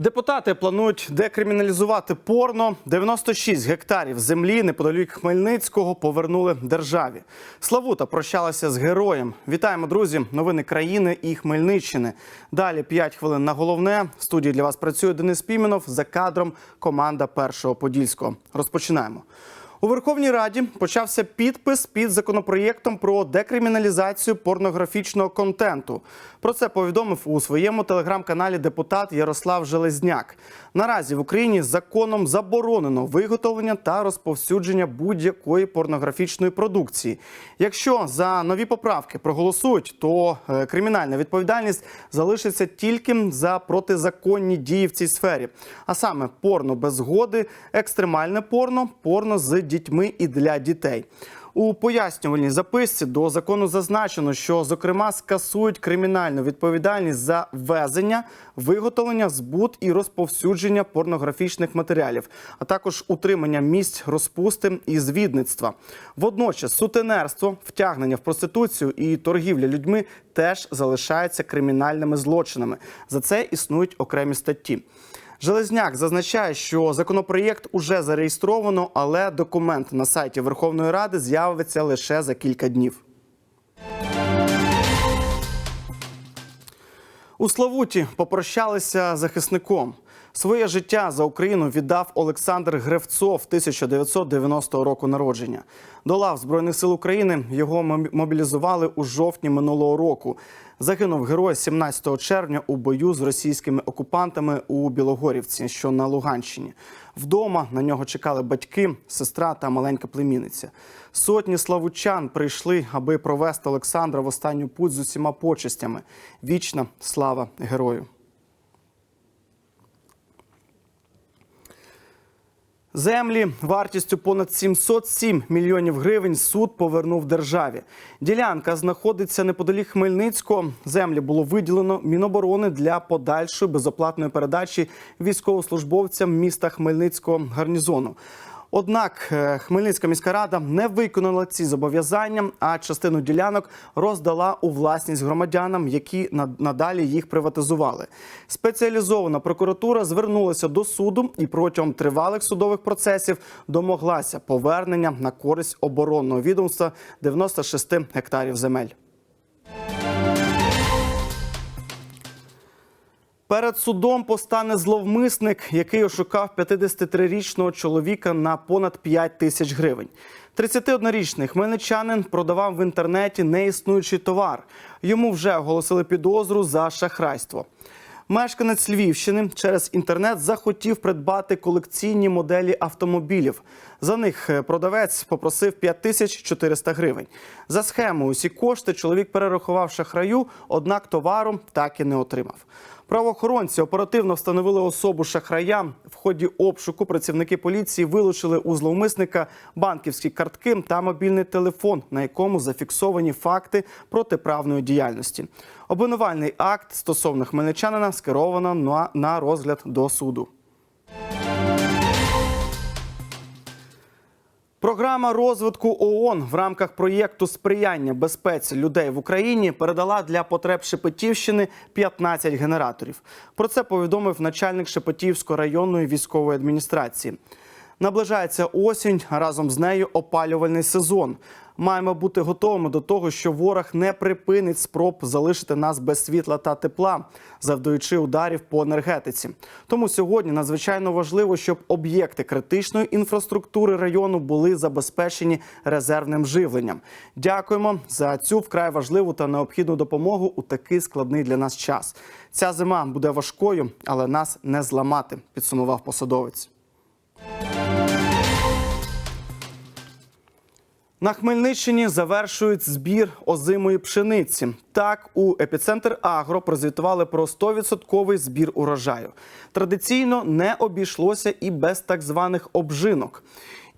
Депутати планують декриміналізувати порно. 96 гектарів землі неподалік Хмельницького повернули державі. Славута прощалася з героєм. Вітаємо, друзі! Новини країни і Хмельниччини. Далі 5 хвилин на головне. В студії для вас працює Денис Піменов. За кадром команда першого подільського. Розпочинаємо. У Верховній Раді почався підпис під законопроєктом про декриміналізацію порнографічного контенту. Про це повідомив у своєму телеграм-каналі депутат Ярослав Железняк. Наразі в Україні законом заборонено виготовлення та розповсюдження будь-якої порнографічної продукції. Якщо за нові поправки проголосують, то е, кримінальна відповідальність залишиться тільки за протизаконні дії в цій сфері, а саме порно без згоди, екстремальне порно, порно з дітьми і для дітей. У пояснювальній записці до закону зазначено, що зокрема скасують кримінальну відповідальність за ввезення, виготовлення, збут і розповсюдження порнографічних матеріалів, а також утримання місць розпусти і звідництва. Водночас сутенерство, втягнення в проституцію і торгівля людьми теж залишаються кримінальними злочинами. За це існують окремі статті. Железняк зазначає, що законопроєкт уже зареєстровано, але документ на сайті Верховної Ради з'явиться лише за кілька днів. У Славуті попрощалися захисником. Своє життя за Україну віддав Олександр Гревцов 1990 року народження. До лав Збройних сил України його мобілізували у жовтні минулого року. Загинув герой 17 червня у бою з російськими окупантами у Білогорівці, що на Луганщині. Вдома на нього чекали батьки, сестра та маленька племінниця. Сотні славучан прийшли, аби провести Олександра в останню путь з усіма почестями. Вічна слава герою. Землі вартістю понад 707 мільйонів гривень суд повернув державі. Ділянка знаходиться неподалік Хмельницького. Землі було виділено Міноборони для подальшої безоплатної передачі військовослужбовцям міста Хмельницького гарнізону. Однак е, Хмельницька міська рада не виконала ці зобов'язання, а частину ділянок роздала у власність громадянам, які на- надалі їх приватизували. Спеціалізована прокуратура звернулася до суду і протягом тривалих судових процесів домоглася повернення на користь оборонного відомства 96 гектарів земель. Перед судом постане зловмисник, який ошукав 53-річного чоловіка на понад 5 тисяч гривень. 31-річний хмельничанин продавав в інтернеті неіснуючий товар. Йому вже оголосили підозру за шахрайство. Мешканець Львівщини через інтернет захотів придбати колекційні моделі автомобілів. За них е, продавець попросив 5400 гривень. За схемою усі кошти чоловік перерахував шахраю, однак товару так і не отримав. Правоохоронці оперативно встановили особу шахрая. В ході обшуку працівники поліції вилучили у зловмисника банківські картки та мобільний телефон, на якому зафіксовані факти протиправної діяльності. Обвинувальний акт стосовно хмельничанина скеровано на, розгляд до суду. Програма розвитку ООН в рамках проєкту сприяння безпеці людей в Україні передала для потреб Шепетівщини 15 генераторів. Про це повідомив начальник Шепетівської районної військової адміністрації. Наближається осінь, разом з нею опалювальний сезон. Маємо бути готовими до того, що ворог не припинить спроб залишити нас без світла та тепла, завдаючи ударів по енергетиці. Тому сьогодні надзвичайно важливо, щоб об'єкти критичної інфраструктури району були забезпечені резервним живленням. Дякуємо за цю вкрай важливу та необхідну допомогу у такий складний для нас час. Ця зима буде важкою, але нас не зламати, підсумував посадовець. На Хмельниччині завершують збір озимої пшениці. Так, у епіцентр Агро прозвітували про 100% збір урожаю. Традиційно не обійшлося і без так званих обжинок.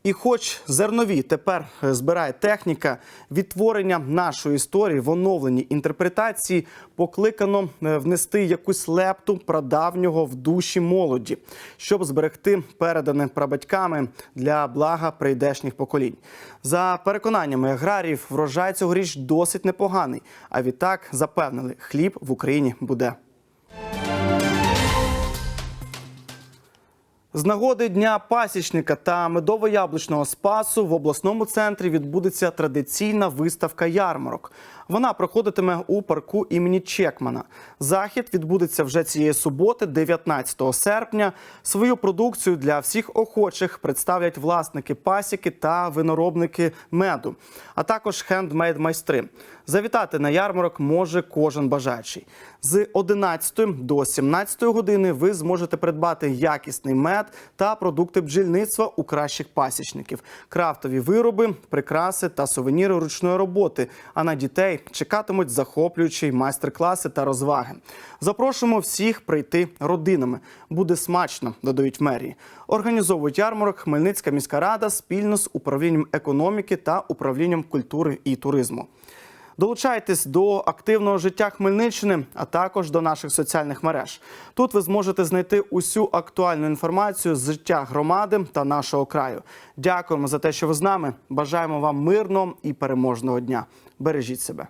І, хоч зернові тепер е, збирає техніка, відтворення нашої історії в оновленій інтерпретації покликано е, внести якусь лепту прадавнього в душі молоді, щоб зберегти передане прабатьками для блага прийдешніх поколінь. За переконаннями аграріїв, врожай цьогоріч досить непоганий. А відтак запевнили, хліб в Україні буде. З нагоди дня пасічника та медово-яблучного спасу в обласному центрі відбудеться традиційна виставка ярмарок. Вона проходитиме у парку імені Чекмана. Захід відбудеться вже цієї суботи, 19 серпня. Свою продукцію для всіх охочих представлять власники пасіки та виноробники меду, а також хендмейд майстри. Завітати на ярмарок може кожен бажаючий. З 11 до 17 години ви зможете придбати якісний мед та продукти бджільництва у кращих пасічників, крафтові вироби, прикраси та сувеніри ручної роботи. А на дітей чекатимуть захоплюючі майстер-класи та розваги. Запрошуємо всіх прийти родинами. Буде смачно, додають в мерії. Організовують ярмарок Хмельницька міська рада спільно з управлінням економіки та управлінням культури і туризму. Долучайтесь до активного життя Хмельниччини, а також до наших соціальних мереж. Тут ви зможете знайти усю актуальну інформацію з життя громади та нашого краю. Дякуємо за те, що ви з нами. Бажаємо вам мирного і переможного дня. Бережіть себе.